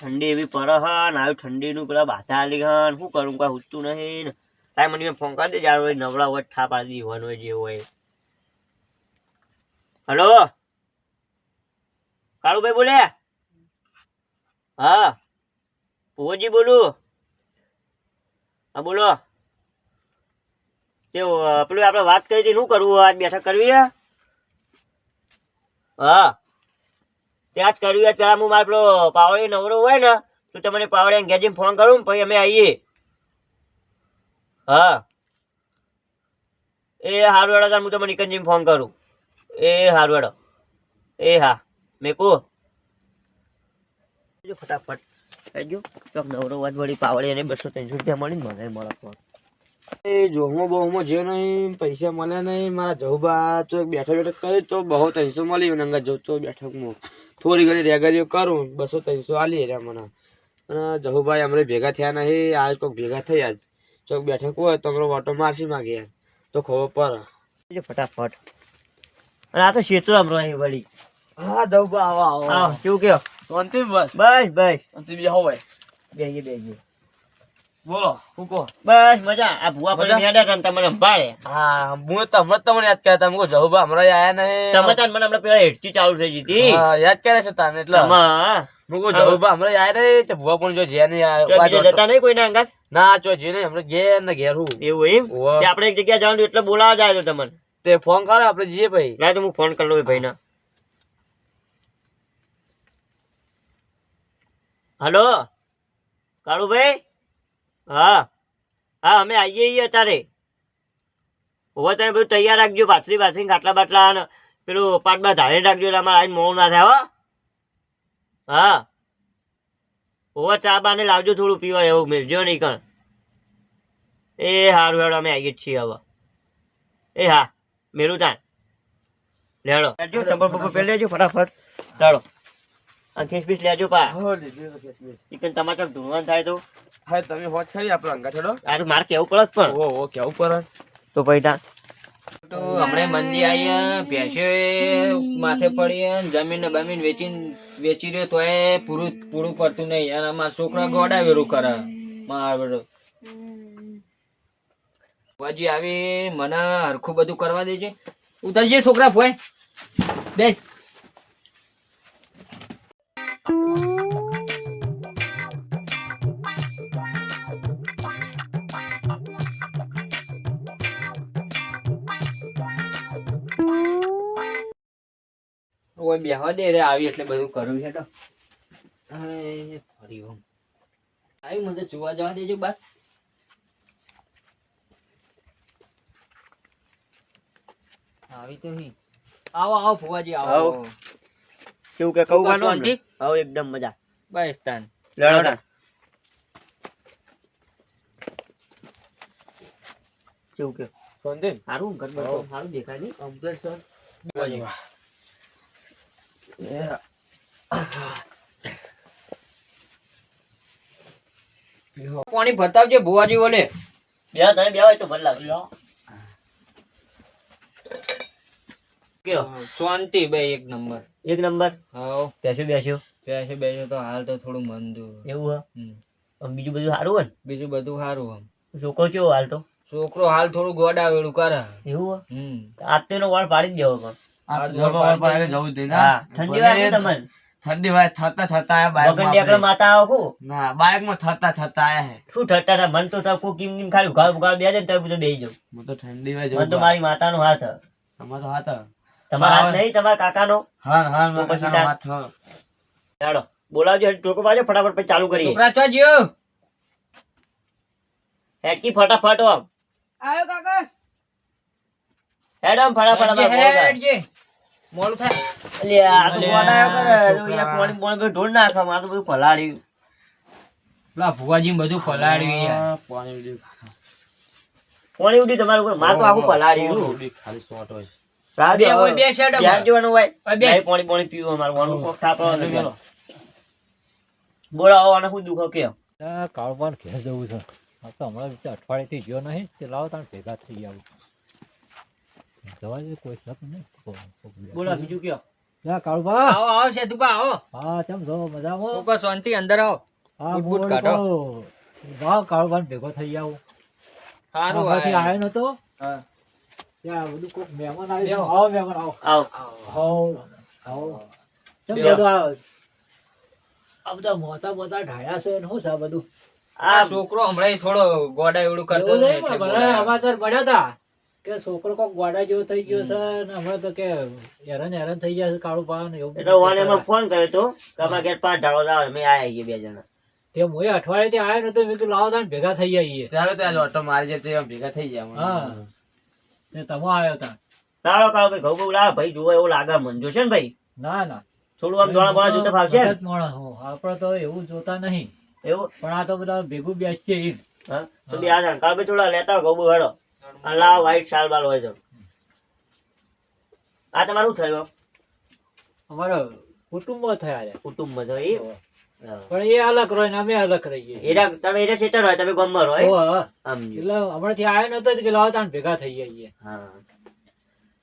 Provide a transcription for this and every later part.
ઠંડી એવી પડે હન આવી ઠંડીનું પેલા બાધા આલી હન શું કરું? કોઈ ઉઠતું નહીં ને. તારે મને ફોન કરી દે યાર હોય નવરા હોય ઠા પાડી દીવાનું હોય, જે હોય. હલો? કાળુભાઈ બોલે? હા. ભુવજી બોલું? હા, બોલો. તે પેલું આપણે વાત કરી હતી, શું કરવું? આજ બેઠક કરવી હા. ત્યાં જ કરવી હોય પેલા હું મારે પાવડી નવરો હોય ને, તો તમને પાવડી ઘેર ફોન કરું પછી અમે આવીએ હા. એ હારું હું તમને નિકનજીને ફોન કરું. એ હારું એ હા. મેકુ ફટાફટ. આવજો ચોક નવરો વાત વળી પાવડી અને બસો ત્રણસો રૂપિયા મળી ને મને મળે ફોન એ જોહમો બહુમો જે નહીં, પૈસા મળ્યા નહીં. મારા જવું બા તો બેઠક બેઠક કરી તો બહુ ત્રણસો મળી. મને અંગા જવું તો બેઠકમાં થોડી ઘણી રેગારીઓ કરું બસો ત્રણસો આલી રહ્યા મને. અને જહુભાઈ અમને ભેગા થયા નહીં આજ કોઈક ભેગા થઈ આજ ચોક બેઠક હોય તો અમારો ઓટો મારસી માગે. યાર તો ખબર પડે. ફટાફટ. અને આ તો શેતરો અમરો અહીં વળી. હા જહુભાઈ આવો હા કેવું કયો? શાંતિ બસ. બસ બસ. શાંતિ બી હો ભાઈ. બેહીએ બેહીએ. બોલો શું કહો? બસ મજા. આ ભુવા પર મજા? મેડા તમને સંભાળે હા હું તમને તમને યાદ કરતા તમે જહુબા હમણાં આયા નહીં. તમે તાન મને હમણાં પેલા હેડથી ચાલુ થઈ ગઈ હા, યાદ કરે છે તને એટલે? આમાં હું. કહું જહુબા હમણાં આયા નહીં? તે ભુવા પણ જો જે નહીં આયા. જતા નહીં કોઈના અંગાત? ના ચો જે નહીં હમણાં ઘેર ને ઘેર હું. એવું એમ. આપણે એક જગ્યા જવાનું એટલે બોલાવા જાય છે તમને. તે ફોન કરો આપણે જઈએ ભાઈ. ના તો હું ફોન કરી લઉં એ ભાઈને. હલો? કાળુભાઈ? હા. હા અમે આવીએ છીએ અત્યારે. હોવા તમે બધું તૈયાર રાખજો પાથરી પાથરી ખાટલા બાટલા અને પેલું પાટબા ધારે રાખજો એટલે અમારે આવીને મોડું ના થાય હો. હા. હોવા ચા બાને લાવજો થોડું પીવા એવું મેળજો નહીં કણ. એ સારું હેડો અમે આવીએ જ છીએ હવે. એ હા મેળું તાણ. લેડો. પહેરી લેજો ફટાફટ. ચાલો. ખીસ બીસ લેજો પા. ચિકન ટમાટર ધૂણવાનું થાય તો. હા તમે હોત ખરી આપણો અંગા છોડો આ માર કેવું પડત પણ. ઓ ઓ કેવું પડત તો પછી તો હમણે મંદી આવી ભેંસે માથે પડી જમીન ને બમીન વેચીને વેચી રહ્યો તો એ પૂરું પૂરું પડતું નહીં. અને મારા છોકરા ગોડા વેરું કરે. માર બધું બાજી આવી મને હરખું બધું કરવા દેજે. ઉતરજે છોકરા ફોય બેસ. ઓય બેહવા દે રે આવી એટલે બધું કરું છે તો. ફરી આવી. મને જોવા જવા દેજો બા. આવી તો હી. આવો આવો ફુવાજી આવો. આવો. કેવું કે કહું કાનો શાંતિ? હવે એકદમ મજા. બસ તાન. લડોડા કેવું કે? શાંતિ સારું ઘર બધું સારું દેખાય નહીં? કમ્પ્લીટ સર પાણી ભરતાવજે ભુવાજી ઓલે બે તમે બે હોય તો ભલે લાગજો. શાંતિ બે એક નંબર. એક નંબર? હા બેસ્યો બેસ્યો. બેસે બેસ્યો તો હાલ તો થોડું મન દું એવું હમ. બીજું બધું સારું હોય બીજું બધું સારું આમ. છોકરો કેવો હાલ તો? છોકરો હાલ થોડું ગોડાવેલું કરે. એવું હ હમ. આજ તો એનો વાળ પાડી જ દેવો પણ. જવા જવું હા. ઠંડી વાગે તમને ઠંડી વાય થતા થતા આયા બાઈક વગર ટેકડા માતા આવો કુ ના બાઈકમાં થતા થતા આયા હે. શું થતા ઠા મન તો કોઈ કિમ કિમ ખાલી ઉઘાડ ઉઘાડ બે જાય તો બધું બેહી હું તો ઠંડી વાય મન તો મારી માતા નો હાથ. તમારો હાથ તમારો તમારા હાથ હા. નહીં તમારા કાકાનો? હા હા પછી મારા તાર- હાથ ચાલો બોલાવજો ટોકો પાજો ફટાફટ પછી ચાલુ કરીએ. છોકરા ચો જ્યો હેડકી ફટાફટ આમ આયો કાકા. હેડ આમ ફટાફટ હેડજે મોડું થાય અલ્યા, આ તો. યાર, પાણી પાણી ઢોળ નાખે. મારે તો બધું પલાળ્યું. પેલા ભુવાજી બધું પલાળ્યું યાર પાણી ઉડ્યું. પાણી ઉડી તમારું ઉપર. માર તો આખું ઓહો, ઉડી ખાલી શોર્ટ હોય. જો હોય. બે શેડ ધ્યાન જોવાનું હોય. બે. નહીં, પાણી પાણી પીવું અમારે. વાનું કોક થાપડો ચાલો, નથી. ચાલો. બોલાવો, અને શું દુખો કે કાળવાન ઘેર જવું છે આ તો હમણાં અઠવાડિયેથી ગયો નહીં તે લાવો તાણ ભેગા થઈ આવું જવા દે કોઈ શક નહીં. બોલો બીજું કયો? જા કાળુભા. આવો આવો સેતુભા આવો. હા કેમ છો? મજામાં? ઉપર શાંતિ અંદર આવો. હા બૂટ કાઢો. વાહ જાઓ કાળુભાઈ ભેગો થઈ આવો. સારું આથી આયા. આવ્યો નતો? હા. ત્યાં બધું કોક મહેમાન આવી. આવો મહેમાન આવો. આવ. આવો આવો. કેમ. બધું આ આ બધા મોટા મોટા ઢાયા છે ને શું છે બધું? આ છોકરો હમણાં થોડો ગોડા એવડું કરતો નહીં પણ મને મળ્યા હતા. કે છોકરો કોક ગોડા જેવો થઈ ગયો છે ને હમણાં તો કે હેરાન હેરાન થઈ ગયા છે કાળું પાન એવું એટલે ઓને એમાં ફોન કર્યો તો કે અમારા ઘેર પાંચ ઢાળો લાવો મેં આયા છીએ બે જણા. તે હું અઠવાડિયે થી આવ્યો નતો મેં કીધું લાવો તાણ ભેગા થઈ જઈએ ત્યારે તો ઓટો મારી જતો એમ ભેગા થઈ જાય હા. તે તમે આવ્યો તા લાવો કાળો ભાઈ ઘઉં ઘઉં લાવ ભાઈ જુઓ એવું લાગે મન છે ને ભાઈ? ના ના. થોડું આમ ધોળા બોળા જોતા ફાવશે માણસ હું. આપણે તો એવું જોતા નહીં. એવું? પણ આ તો બધા ભેગું બેસીએ ઈ. હા? તો બે આ કાળો ભાઈ થોડા લેતા ઘઉં હેડો લાવો વાઈટ શાલ બાલ હોય તો આ તમારું થયું? અમારો કુટુંબ થયા છે. કુટુંબ તો એ પણ એ અલગ રહે અમે અલગ રહીએ એરા તમે એરા સેટર હોય તમે ગમર હોય? એટલે હમણાં થી આવ્યો નતો કે લાવ તાણ ભેગા થઈ જઈએ હા.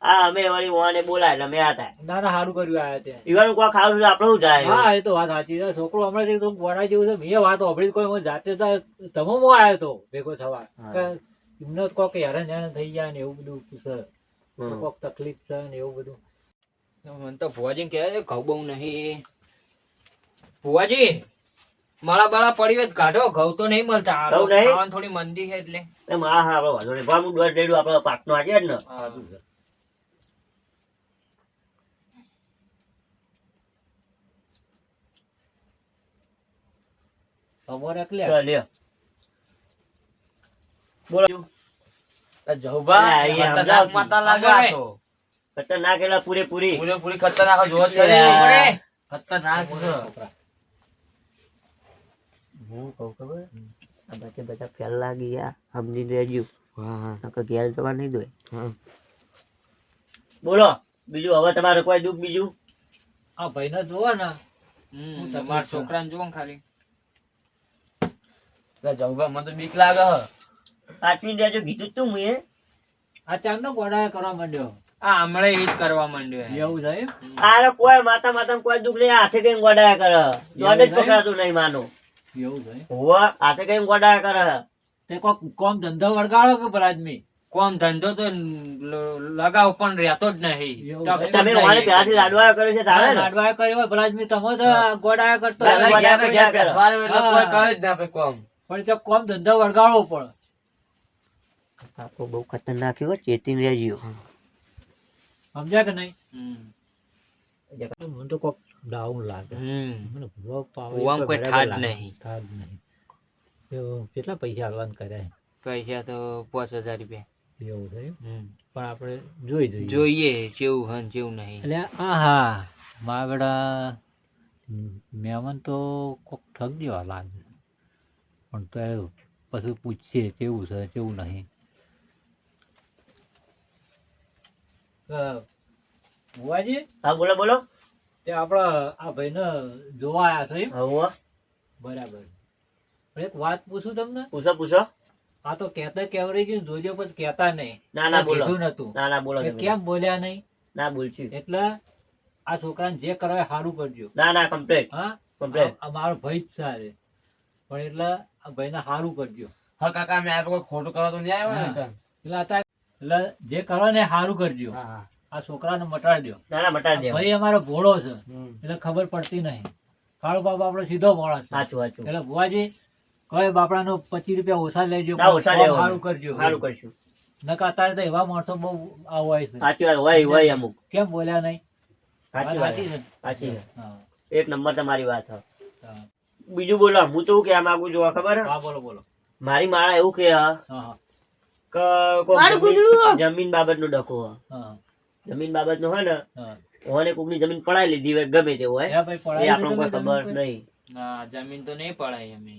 આ અમે વળી ઓને બોલાય એટલે અમે આતા ના ના સારું કર્યું આયા તે. ઈવાનું કોઈ ખાવું આપણે શું જાય? હા એ તો વાત સાચી છે. છોકરો હમણાં થી ગોળા જેવું છે. મેં વાત સાંભળી કોઈ હું જાતે તો તમે આવ્યો તો ભેગો થવા. એમને જ કોક હેરાન હેરાન થઈ જાય ને એવું બધું છે. કોક તકલીફ છે ને એવું બધું. મને તો ભુવાજી કહે છે ઘઉં બહુ નહીં. ભુવાજી માળા બાળા પડી હોય કાઢો ઘઉં તો નહીં મળતા. ઘઉં નહીં? થોડી મંદી છે એટલે. એમ હા હા આપણો વાંધો નહીં. ભાવ દોઢ ડેડું આપણો પાકનો આજે જ ને. અમારે એટલે લ્યો. બોલો. જહુબા ખતરનાક માતા લાગે તો. ખતરનાક એટલે પૂરેપૂરી. પૂરેપૂરી ખતરનાક જોવો જ ખતરનાક છે. હું કહું ખબર? આ બધા બધા પહેલા ગયા. સમજી લેજો નકર ઘેર જવા નહીં દો. બોલો બીજું હવે તમારે કોઈ દુઃખ બીજું? આ ભાઈ ને જોવો ને. હમ, હું તકલીફ મારા છે? છોકરાને જુઓ ખાલી. જહુબા મને તો બીક લાગે હ. સાચવીને રહેજો કીધું તું મુએ. આ ચાર નો ગોળા કરવા માંડ્યો. આ હમણાં એ જ કરવા માંડ્યો એવું થાય? આરે કોઈ માતા માતા કોઈ દુઃખ નહીં હાથે કઈ ગોડાયા કરે. દોડ જ પકડાતું નહીં માનો. એવું એમ? હોવા હાથે કઈ ગોડાયા કરે. તે કોક કોમ ધંધો વળગાડો કે આદમી? કોમ ધંધો તો લગાવ પણ રહેતો જ નહીં. તમે મારે ઓને પહેલાથી લાડવા કર્યો છે તારે લાડવા કર્યો હોય ભલા તમે તો ગોળા કરતો હા. કોઈ કરે જ ના કોમ. પણ તો કોમ ધંધો વળગાડવો પડે. કાકો બહુ ખતરનાક એવો ચેતીને રહેજો. સમજ્યા કે નહીં? મને તો કોક ડાઉન લાગે. મને ભૂવા પાવે કોઈ ઠાડ નહીં. ઠાડ નહીં. કેટલા પૈસા આલવાન કર્યા પૈસા તો પાંચ હજાર રૂપિયા. એવું થયું હમ. પણ આપણે જોઈ જોઈએ જોઈએ જેવું હન જેવું નહીં. એટલે આ હા મારા મહેમાન તો કોક ઠગ દેવા લાગે પણ તો પછી પૂછીએ કેવું છે કેવું નહીં. બુવાજી હા બોલો બોલો. તે આપણા આ ભાઈને જોવા આવ્યા છે એમ? હવે. બરાબર. પણ એક વાત પૂછું તમને? પૂછો પૂછો. આ તો કહેતા કેવરી ગયું જોજો પણ કહેતા નહીં. ના ના બોલો. કીધું નતું. ના ના બોલો કેમ બોલ્યા નહીં? ના બોલશું. એટલે આ છોકરાને જે કરવા સારું કરજો. ના ના કમ્પ્લીટ હા? કમ્પ્લીટ આ- આ મારો ભાઈ જ સારે. પણ એટલે આ ભાઈને સારું કરજો. હા કાકા મેં આ કોઈ ખોટું કરવા તો નહીં આવ્યો ને એટલે અત્યારે એટલે જે કરો ને સારું કરજો. આ છોકરાને મટાડી દો. ના મટાડી ભાઈ અમારો ભોળો છે. એટલે ખબર પડતી નહીં. કાળો બાપા આપણો સીધો છે. સાચું સાચું. એટલે ભુવાજી કઈ બાપડાનો પચીસ રૂપિયા ઓછા લેજો. સારું કરજો. સારું કરશું. નકા અત્યારે તો એવા માણસો બહુ આવું છે. સાચી વાત હોય હોય અમુક. કેમ બોલ્યા નહીં? સાચી વાત એક નંબર તમારી વાત. બીજું બોલો હું તો કે માંગુ છું ખબર હા બોલો બોલો. મારી માળા એવું કે હા હા. જમીન- જમીન બાબત નો ડખો જમીન બાબત નો હોય ને ઓને કોકની જમીન પડાઈ લીધી હોય ગમે તે હોય એ ભાઈ આપણને કોઈ ખબર નહીં. ના જમીન તો નહીં પડાય અમે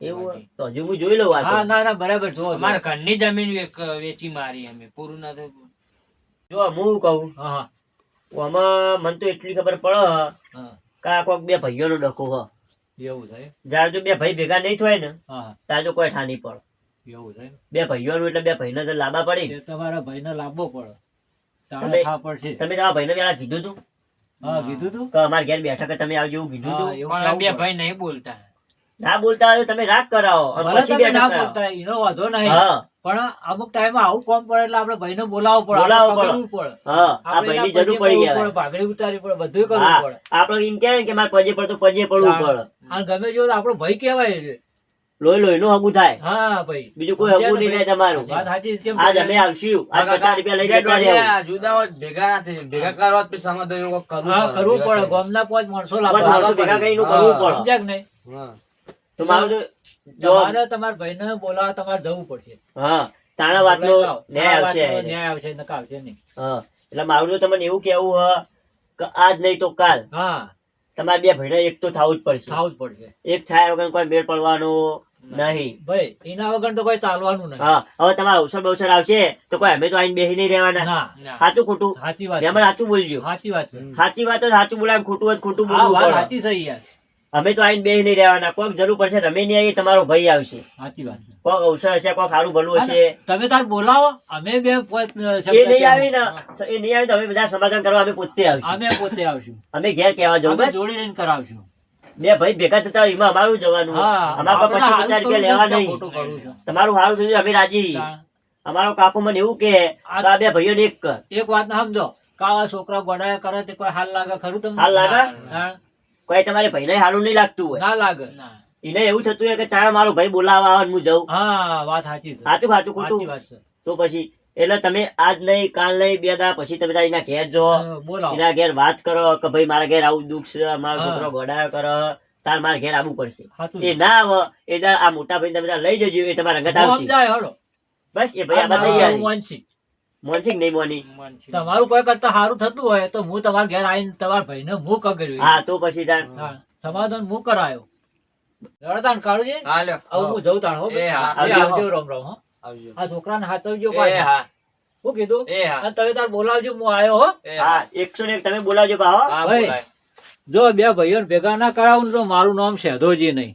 એવું તો હજુ હું જોઈ લઉં હા ના ના બરાબર જો અમારા ઘરની જમીન વેચી મારી અમે પૂરું ના તો જો હું કહું. હા હા. આમાં મને તો એટલી ખબર પડે હા. કે આ કોક બે ભાઈઓ નો ડખો હ. એવું થાય? જ્યારે જો બે ભાઈ ભેગા નહીં થાય ને ત્યારે જો કોઈ ઠાની નહીં પડે. એવું છે બે ભાઈઓનું એટલે બે ભાઈને તો લાંબા પડી. તમારા ભાઈને લાંબો પડે. તમે- ખા પડશે. તમે તમારા ભાઈને પેલા કીધું તું? હા કીધું તું. કે અમારા ઘેર બેઠા કે તમે આવજો એવું કીધું તું? પણ બે ભાઈ નહીં બોલતા. ના બોલતા હોય તમે રાગ કરાવો અને પછી બે ના બેઠક કરાવો. બોલતા એનો વાંધો નહીં. હા. પણ અમુક ટાઈમે આવું કોમ પડે એટલે આપણે ભાઈને બોલાવવો પડે બોલાવવું પડે. હા આ ભાઈની જરૂર પડી ગયા પડે, ભાગડી ઉતારવી પડે બધું કરવું પડે. આપણે એમ કે મારે પજે પડતો પજે પડવું પડે. અને ગમે જો આપડો આપણો ભાઈ કહેવાય છે. લોહી લોહી નું હગું થાય. હા ભાઈ. બીજું કોઈ હગું નહીં થાય તમારું. આજ અમે આવશું. આજ પચાસ રૂપિયા લઈ જતા રહ્યા જુદા ભેગા નથી ભેગા કરવા પછી સમાધાન કરવું હા કરવું પડે. ગામના પાંચ માણસો લાવવા ભેગા કરીને કરવું પડે. સમજાક કે નહીં? તો મારું તમારે તમારા ભાઈને બોલાવવા તમારે જવું પડશે. હા. તાણા વાતનો ન્યાય આવશે. ન્યાય આવશે નકા આવશે નહીં. હા. એટલે મારું તો તમને એવું કેવું હ કે આજ નહીં તો કાલ. હા. તમારે બે ભાઈના એક તો થવું જ પડશે. થવું જ પડશે. એક થાય વગર કોઈ મેળ પડવાનો નહીં. ભાઈ એના વગર તો કોઈ ચાલવાનું નહીં. હા હવે તમારા અવસર બવસર આવશે તો કોઈ અમે તો આઈને બેસી નહીં રહેવાના. સાચું ખોટું? સાચી વાત એમાં સાચું બોલજો. સાચી વાત સાચી વાત તો સાચું બોલાય ખોટું હોય ખોટું બોલું બોલવું સાચી સહી યાર. અમે તો આઈને બે નહીં રહેવાના. કોઈક જરૂર પડશે તમે નહીં આવીએ તમારો ભાઈ આવશે. સાચી વાત કોઈક અવસર હશે કોઈક સારું ભલું હશે. તમે તાર બોલાવો અમે બે એ નહીં આવી ને એ નહીં આવી તો અમે બધા સમાધાન કરવા અમે પોતે આવશું. અમે પોતે આવશું. અમે ઘેર કહેવા જવું જોડી લઈને કરાવશું. બે ભાઈ ભેગા થતા એમાં અમારું જવાનું. અમારા પાસે પચાસ રૂપિયા લેવા નહીં. તમારું સારું થયું અમે રાજી. અમારો કાકો મને એવું કે આ બે ભાઈઓને એક એક વાત ના સમજો કાવા છોકરા ભણાયા કરે તે કોઈ હાલ લાગે ખરું તમને? હાલ લાગે? કોઈ તમારે ભાઈને સારું નહીં લાગતું હોય. ના લાગે. એને એવું થતું હોય કે ચાલ મારો ભાઈ બોલાવા આવે હું જઉં. હા વાત સાચી સાચું સાચું ખોટું. તો પછી એટલે તમે આજ નહીં કાલ નહીં બે દા પછી તમે એના ઘેર જો. એના ઘેર વાત કરો કે ભાઈ મારા ઘેર આવું દુઃખ છે મારો. છોકરો ગોડાયો કરો તાર મારા ઘેર આવવું પડશે. એ ના આવે એ આ મોટા ભાઈ તમે લઈ જજો એ તમારા અંગત આવશે બસ એ ભાઈ આ બધા મારું તૈયારી માનસી. મોનસિંહ નહીં. મોની તમારું કોઈ કરતા સારું થતું હોય તો હું તમારા ઘેર આવીને તમારા ભાઈને હું કગર્યું હા તો પછી તાર સમાધાન હું કરાયો. રડતાણ કાળુજી હા હવે હું જઉં તાણ હો એ હા. એ આવજો. રામ રામ હો. આવજો. આ છોકરાને હાથવજો એ હા. શું કીધું? એ હા. તમે તાર બોલાવજો હું આયો હો. એકસો ને એક તમે બોલાવજો ભાવ ભાઈ. જો બે ભાઈઓ ભેગા ના કરાવું તો મારું નામ શેધોજી નહીં.